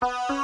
you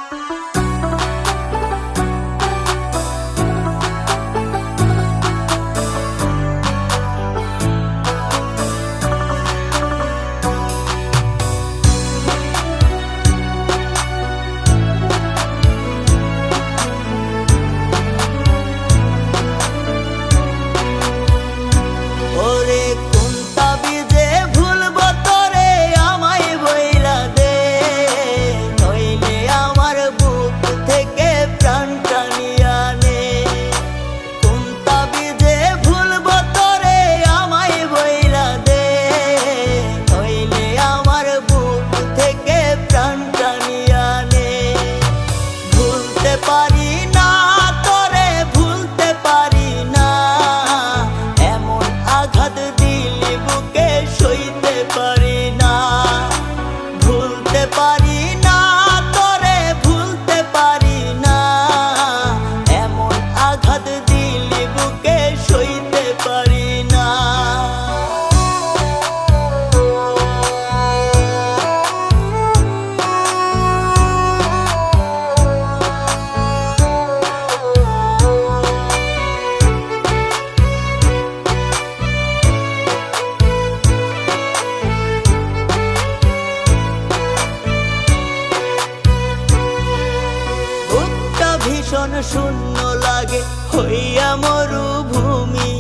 শূন্য লাগে হইয়া মরুভূমি।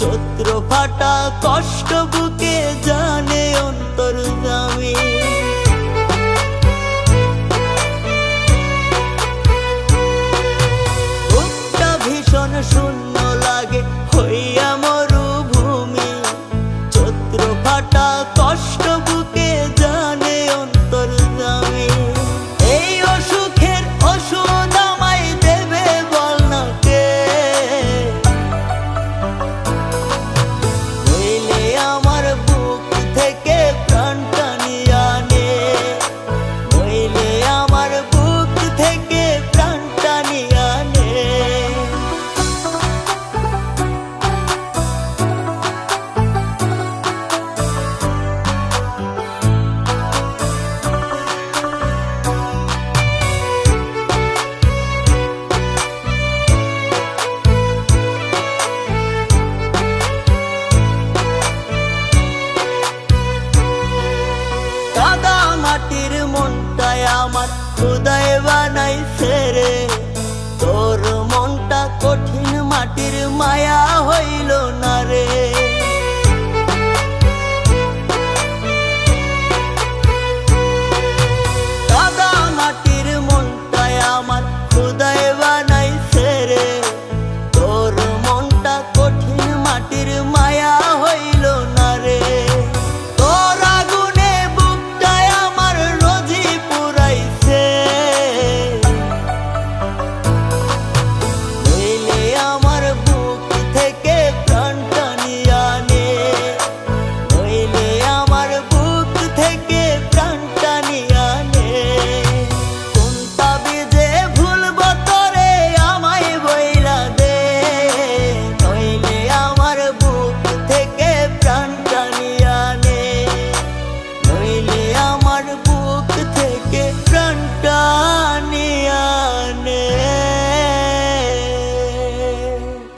চত্র ফাটা কষ্ট বুকে জানে অন্তর ভীষণ শূন্য লাগে হইয়া মরুভূমি। চত্র ফাটা খোদায় বানাই রে। তোর মনটা কঠিন মাটির মায়া।